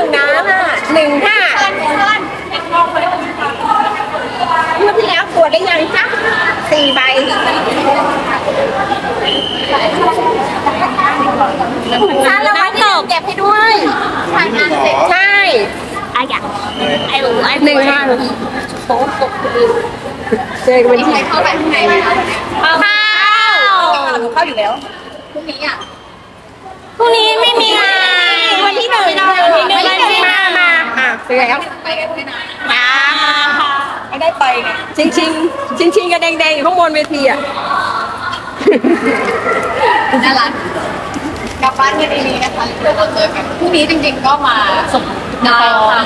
รางวัลที่หนึ่งนะหนึ่งห้าเมื่อที่แล้วตรวจได้ยังจ๊ะสี่ใบถ้ารางวัลที่หนึ่งเก็บให้ด้วยถ่ายงานเสร็จใช่อะอยากไอ้หนูไอ้หนึ่งห้าเจอกันวันที่เข้าไปข้างในไหมคะเข้าเข้าอยู่แล้วพรุ่งนี้อะพรุ่งนี้ไม่มีงาน วันที่หนึ่งวันที่หนึ่งวันที่ห้ามาอะเจอแล้วไปกันด้วยนะมาไม่ได้ไปไงชิงชิงชิงชิงกับแดงๆอยู่ข้างบนเวทีอะน่ารักกลับบ้านกันดีๆนะคะเดี๋ยวเราเจอกันพรุ่งนี้จริงๆก็มาส่งได้ค่ะ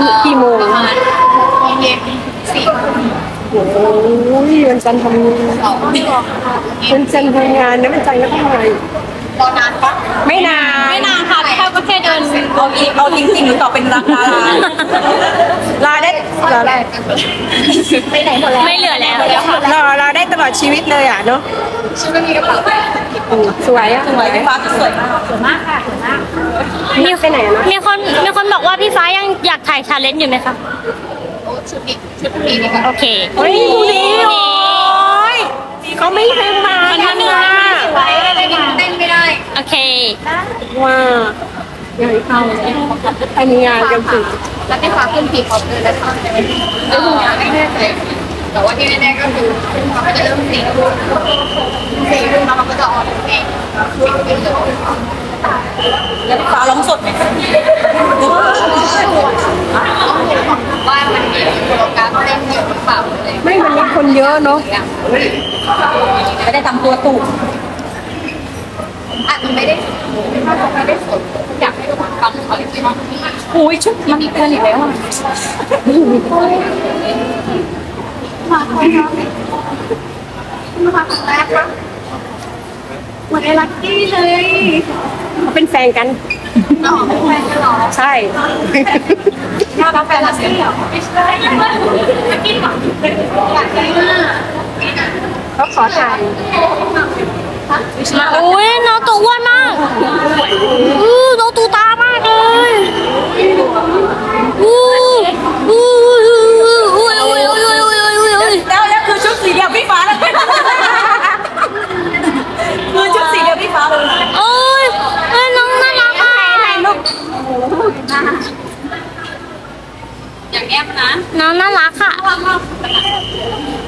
มากี่โมงประมาณโมงเย็นสี่โมงโอ้ยวันจันทร์ทำงานสองวันจันทร์ทำงานนะวันจันทร์ก็ทำงาน รอนานปะไม่นานไม่นานค่ะแค่ก็แค่เดินเอาอีกเอาจริงๆหรือต่อเป็นราคาลาได้ลาแรกกันไปไหนหมดแล้วไม่เหลือแล้วลาลาได้ตลอดชีวิตเลยอะเนาะฉันไม่มีกระเป๋าอืมสวยอะสวยฟ้าสวยมากมีไปไหนนะมีคนมีคนบอกว่าพี่ฟ้ายังอยากถ่ายชาเลนจ์อยู่ไหมคะโอ้ชุดนี้ชุดนี้ดีกว่าโอเคเฮ้ยดูดิโอ้ยเขาไม่ให้มากันนะ ไว้อะไรนี่เต้นไม่ได้ โอเค ว่าอยากให้เข้าทำงานกันสิแล้วพี่ฟ้าขึ้นพีคอปเตอร์แล้วทำอะไรไม่รู้ไม่แน่ใจแต่ว่าที่แน่ๆก็คือเขาจะเริ่มสี่ทุ่มสี่ทุ่มแล้วมันก็จะออนเองสี่ทุ่มเลยแล้วฟ้าร้องสดไหมว่ามันมีโปรแกรมเต้นเยอะหรือเปล่าอะไรไม่มันมีคนเยอะเนาะอย่างไม่ได้ทำตัวตุก อาจจะไม่ได้ไม่ได้สดอยากให้ทุกคนฟังคอลเลคชันที่อุ้ยชุดมันเกินอีกแล้วอะมาคอยรับมาครั้งแรกปะเหมือนไอ้ลักกี้เลยเขาเป็นแฟนกันน้องเป็นแฟนกันหรอใช่น่ารักแฟนลักกี้เหรอไม่ใช่ลักกี้หรออยากได้มากเขาขอถ่ายมา อุ้ยน้องตัวอ้วนมากอือน้องตัวตามากเลยอู้อู้อุ้ยอุ้ยอุ้ยอุ้ยอุ้ยอุ้ยอุ้ยแล้วแล้วคือชุดสีเดียวพี่ฟ้าเลยคือชุดสีเดียวพี่ฟ้าเลยโอ้ยเอ้ยน้องน่ารักอะอย่างแอมนะน้องน่ารักค่ะน่ารักมาก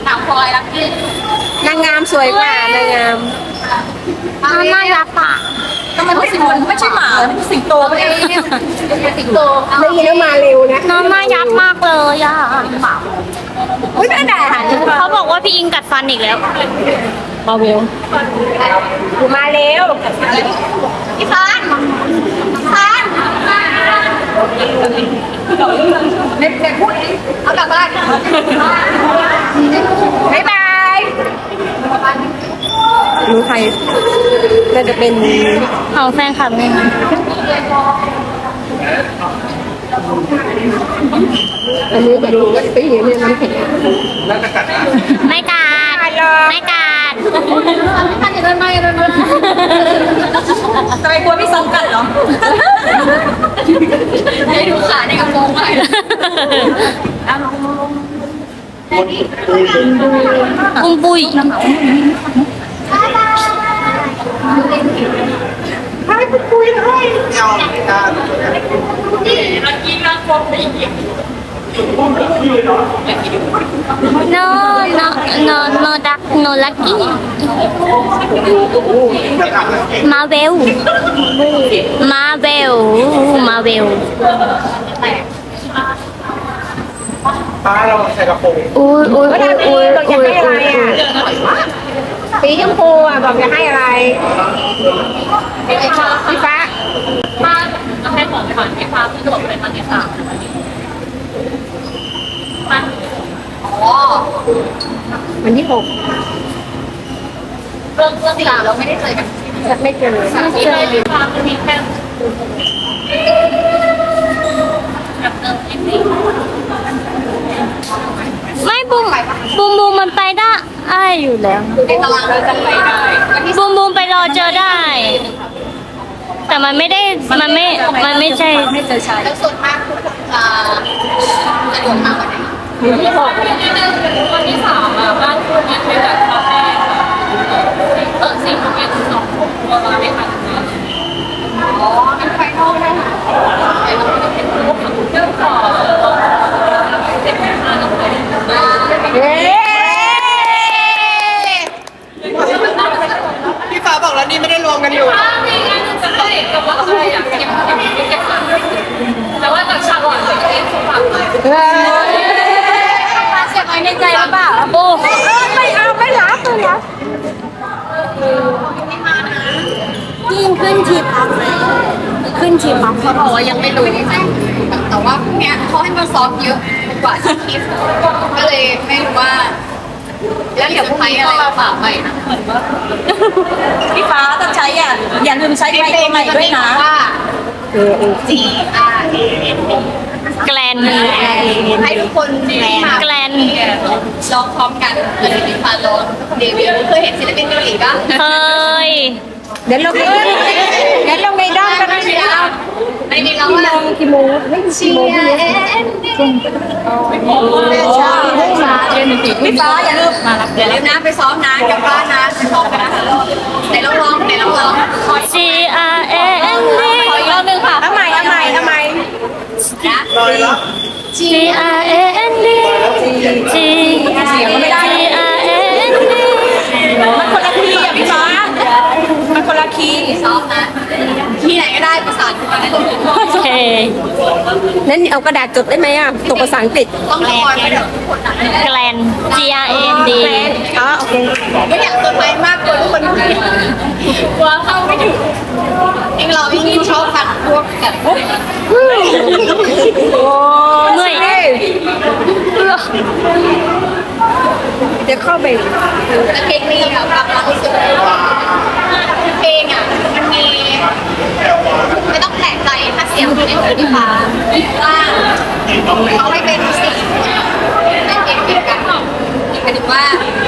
ถามพลอยลักกี้นางงามสวยกว่านางงาม น้องน่ารักอะก็มันไม่ใช่ไม่ใช่หมามันสิงโตไปเองเนี่ยสิงโตได้ยินแล้วมาเร็วนะน้องน่ารักมากเลยอะอุ้ยน่าด่าเขาบอกว่าพี่อิงกัดฟันอีกแล้ว มาเร็วอยู่มาเร็วพี่ฟานฟานเน็ตเน็ตพูดดิเอากลับบ้านบ๊ายบาย รู้ใครน่าจะเป็นของแฟนคลับเนี่ยอันนี้ก็ดูปีเนี่ยมันเห็นไม่กัดไม่กัดพี่ฟานอย่าเดินมาอย่าเดินมาทำไมกลัวพี่ซองกัดเหรอให้ดูขาในกระโปรงหน่อยปุ้มปุย no no no no duck no lucky มาเวลมาเวลมาเวลป้าเราใส่กระโปรงอุ้ยอุ้ยก็อุ้ยทำพี่อุ้ยบอกอย สีชมพูอะ บอกจะให้อะไรพี่ฟ้ามาให้ของขวัญพี่ฟ้าคือจบเลยมันที่สามมันอ๋อวันที่หกเรื่องเรื่องที่เราไม่ได้เจอกันจะไม่เจอสามที่เลยพี่ฟ้าคือมีแค่ไม่บูมบูมบูมมันไปได้ อ้ายอยู่แล้วในตารางเราจะไปได้วันที่บูมบูมไปรอเจอได้ แต่มันไม่ได้มันไม่มันไม่ใช่ ไม่เจอชายแล้วส่วนมากทุกคนจะจะโดนมาวันไหนวันที่สามอะบ้านคุณเนี่ยไปจัดคาเฟ่เออสี่โมงเย็นถึงสองทุ่มกลัวมาไม่ทันอ๋อเป็นไฟนอลได้ค่ะไฟนอลจะเป็นพวก เรื่องต่อเด็กมาต้องไป เย้ พี่ฟ้าบอกแล้วนี่ไม่ได้รวมกันอยู่ มีงานหนึ่งจะให้กับว่าอะไรอะเก็บเก็บเก็บแต่ว่าจากฉากหลังจะเอ็นสุภาพ เลยเสียบไว้ในใจหรือเปล่าโอ้ไม่เอาไม่รับเลยนะยิ่งขึ้นทีพับขึ้นทีพับเขาบอกว่ายังไม่รู้แต่ว่าพวกเนี้ยเขาให้มาซ้อมเยอะกว่าที่คิดก็เลยไม่รู้ว่า แล้วเดี๋ยวพรุ่งนี้อะไรมาฝากไปนะพี่ฟ้าต้องใช้อะอย่าลืมใช้ไมโครใหม่ด้วยนะว่า G R A N แกลนให้ทุกคนที่มาแกลนร้องพร้อมกันเลยมีฟาร้องเดบิวต์เคยเห็นศิลปินเกาหลีปะเคยเดี๋ยวลงในเดี๋ยวลงในด้อมกันนะไม่ได้ไม่ได้ร้องกี่ว่าโมงกี่โมงไม่ G R A N พี่ฟ้าอย่าลืมมารับอย่าลืมนะไปซ้อมนะกลับบ้านนะไปซ้อมกันนะไหนลองร้องไหนลองร้องขอ G R A N D G G R A N D G G R A N D มันคนละคีย์อะพี่ฟ้า มันคนละคีย์ซ้อมนะที่ไหนก็ได้ประสานกันได้เลยโอเคนั้นเอากระดาษจดได้ไหมอะตกภาษาอังกฤษต้องคอยไปเดี๋ยวทุกคนอะแกลน G R A N D อ๋อโอเคไม่อยากเซอร์ไพรส์มากกว่าทุกคนกลัวเข้าไม่ถึงเองเรายิ่งชอบฟังพวกแบบโอ้เมื่อย เดี๋ยวเข้าไปแล้วเพลงนี้อะฟังแล้วรู้สึกว่าเพลงอะมันมีไม่ต้องแปลกใจถ้าเสียงไม่เหมือนพี่ฟ้าว่าเขาให้เป็นสี่ในเพลงเดียวกันหมายถึงว่า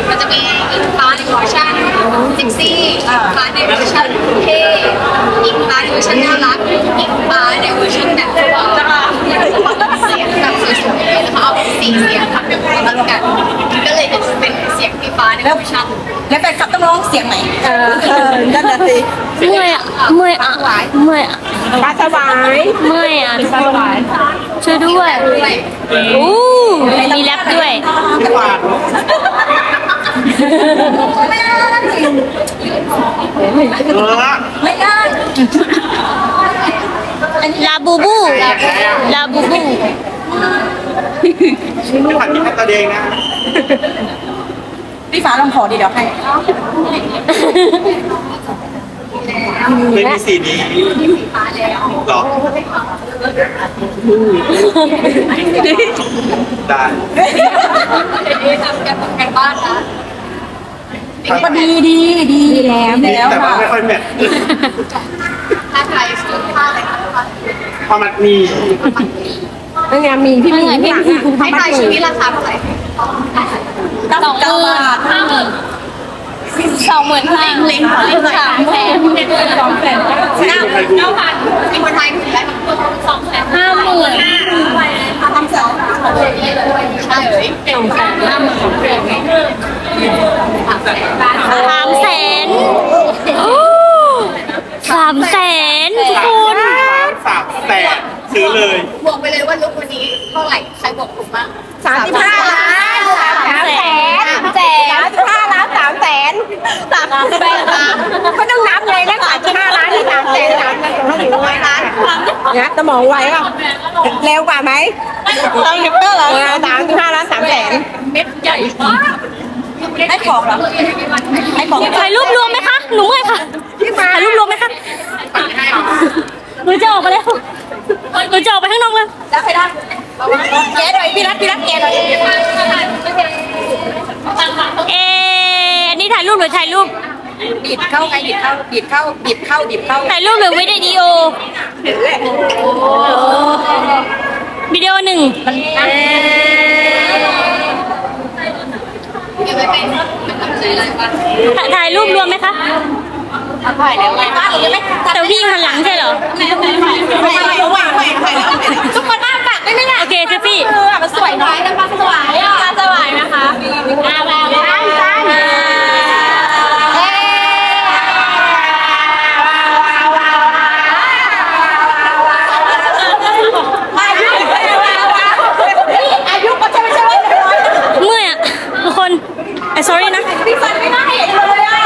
มันจะมีอิงฟ้าในเวอร์ชันเซ็กซี่อิงฟ้าในเวอร์ชันเท่อิงฟ้าในเวอร์ชันน่ารักอิงฟ้าในเวอร์ชันแบบว่าเสียงแบบสวยๆแล้วเขาเอาสี่เสียงทำเป็นรวมกัน ก็เลยเป็นเสียงพี่ฟ้าในเวอร์ชันแล้วแฟนคลับต้องร้องเสียงไหนเออเออนั่นน่ะสิเมื่อยอะเมื่อยอะเมื่อยอะปลาสวายเมื่อยอะทุกคนช่วยด้วยด้วยอู้มีแรปด้วยหวานเออไม่ได้ลาบูบู ลาบูบู ไม่ผ่านที่แค่ตาแดงนะพี่ฟ้าลองขอดีเดี๋ยวให้ไม่มีสีนี้หรอได้ทำกันกันบ้านนะก็ดีดีดีแล้วดีแล้วแต่ว่าค่ะไม่ค่อยแมทถ้าใครซื้อผ้าอะไรคะพอมันมีนั่ นไงมีพี่มีพี่มีคุณให้ทำทายเลชียวิตราคาเท่าไหร่สองหมื่นห้าหมื่นสองหมื่นห้าเล็งเล็งสามแสนสองแสนเก้าเก้าพันมีคนไทยถึงได้สองแสนห้าหมื่นทำสองใช่เลยสองแสนห้าหมื่นสองแสนสามแสนโอ้สามแสนทุกคน สามแสนซื้อเลย บวกไปเลยว่าลุกวันนี้เท่าไหร่ ใครบวกถูกบ้างสามสิบห้าล้านสามแสนสามแสนสามสิบห้าล้านสามแสนสามแสนก็ต้องนับเลยนะสามสิบห้าล้านหรือสามแสนสามแสนเท่าไหร่ร้อยล้านเนี่ยสมองไวป่ะเร็วกว่าไหมสามสิบห้าล้านสามสิบห้าล้านสามแสนเม็ดใหญ่มากให้ของเหรอให้ของถ่ายรูปรวมไหมคะหนูเมื่อยค่ะถ่ายรูปรวมไหมคะหนูจะออกมาแล้ว หนูจะออกไปข้างนอกแล้วแล้วใครได้แกหน่อยพี่รัฐพี่รัฐแกหน่อยเอ๊ะอันนี่ถ่ายรูปหรือถ่ายรูปดิดเข้าไงดิดเข้าดิดเข้าดิดเข้าดิดเข้าถ่ายรูปหรือวิดีโอวิดีโอหนึ่งเก็บไว้เป็นเป็นกำลังใจอะไรบ้างถ่ายถ่ายรูปรวมไหมคะถ่ายแล้วไงบ้างยังไม่แต่พี่หันหลังใช่เหรอ ทุกคนนั่งตักได้ไหมล่ะ โอเคเซฟี่ มันสวยน้อยนะคะสวยอะสวยนะคะอ่าแบบนี้อายุก็จะไม่ใช่ว่าน้อย เมื่อยอะทุกคนไอ้ sorry นะ พี่ฟันไม่น่าเห็นเลยอะ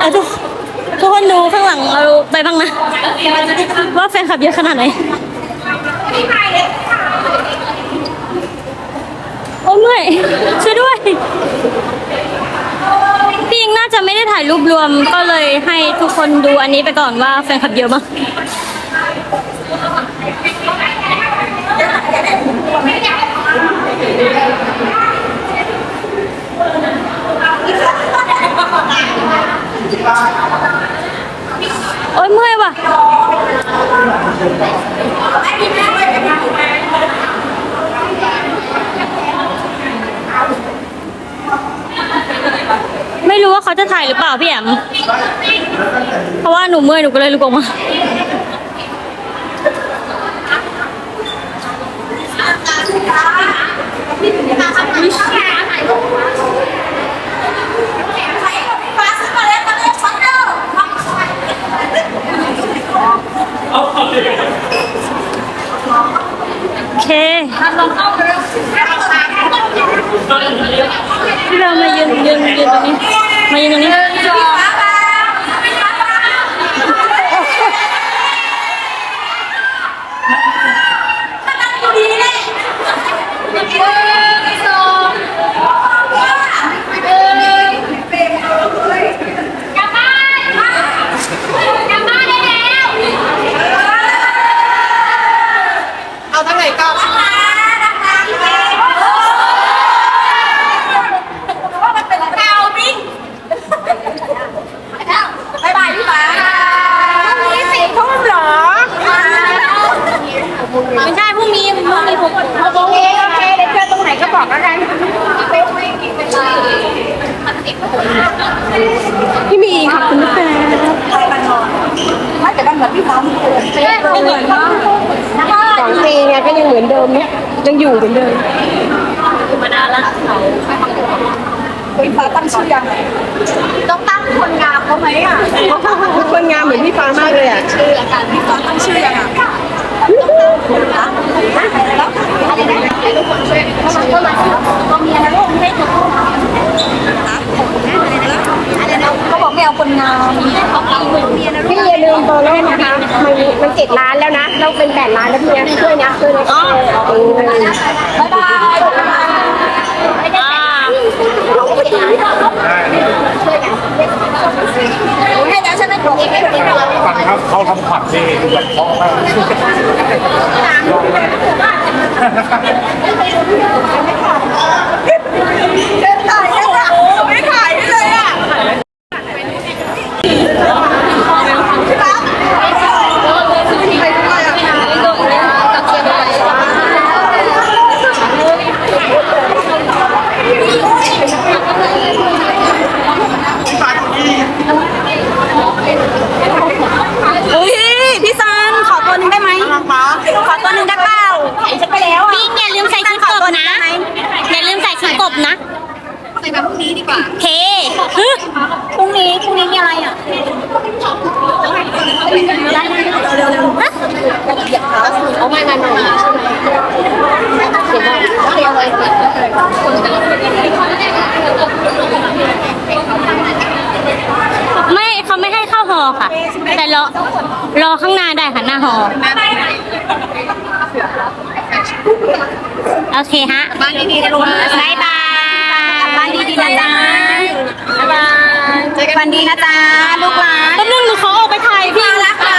อะทุกทุกคนดูข้างหลังเราไปบ้างนะ ว่าแฟนคลับเยอะขนาดไหนโอ้เมื่อยช่วยด้วยพี่อิงน่าจะไม่ได้ถ่ายรูปรวมก็เลยให้ทุกคนดูอันนี้ไปก่อนว่าแฟนคลับเยอะมาก โอ้ยเมื่อยว่ะไม่รู้ว่าเขาจะถ่ายหรือเปล่าพี่แอมเพราะว่าหนูเมื่อยหนูก็เลยลุกออกมา โอเคพี่เรามายืนยืนยืนตรงนี้ มายืนตรงนี้ กลับบ้านกลับบ้านได้แล้ว เอาทั้งไหนก็ แถวบิ๊กบายบายพี่ฟ้า พรุ่งนี้สี่ทุ่มเหรอ ไม่ใช่พรุ่งนี้พรุ่งนี้ผม โอเคโอเคเดี๋ยวเจอตรงไหนก็บอกแล้วกัน ไม่ไม่ไม่เป็นไรมันติดมาถึง พี่มีขอบคุณนะไม่แต่กันเหมือนพี่ฟ้าไม่เหมือนมากสองปีเนี่ยก็ยังเหมือนเดิมเนี่ยยัง อยู่เหมือนเดิมมานานละพี่ฟ้าตั้งชื่อยังต้องตั้งคนงามเขาไหมอะทุกคนงามเหมือนพี่ฟ้ามากเลยอะชื่อละกันพี่ฟ้าตั้งชื่อยังอะอะไรนะ ให้ทุกคนช่วยเข้ามาเข้ามาก็มีอะไรลูกให้ทุกคนอะไรนะเขาบอกไม่เอาคนงามของเราเมียนะลูกพี่อย่าลืมเบอร์โลกนะคะมันมันเจ็ดล้านแล้วนะ เราเป็นแปดล้านแล้วพี่นะช่วยนะช่วยนะบ๊ายบายอ่าให้แล้วใช่ไหมผมไม่ได้ฟังครับเขาทำขวัญนี่แบบ เพราะมากไม่ขายเลยอะอุ้ยพี่ซันขอตัวหนึงได้ไหมขอตัวหนึงได้เปล่าฉันไปแล้วพี่อย่าลืมใส่ชุดกบนะ อย่าลืมใส่ชุดกบนะ ใส่แบบพรุ่งนี้ดีกว่าเคฮึพรุ่งนี้พรุ่งนี้มีอะไรอะเร็วๆฮะเอาไม่ไม่ไม่เขียนได้เขียนเลยคนจะรับไม่เขาไม่ให้เข้าหอค่ะ แต่รอรอข้างหน้าได้ค่ะหน้าหอโอเคฮะ บ้านดีๆนะลูกบายบาย บ้านดีๆนะจ๊ะบ๊ายบายเจอกันวันดีนะจ๊ะลูกหลาน แป๊บนึงหนูขอออกไปถ่ายพี่ รักนะ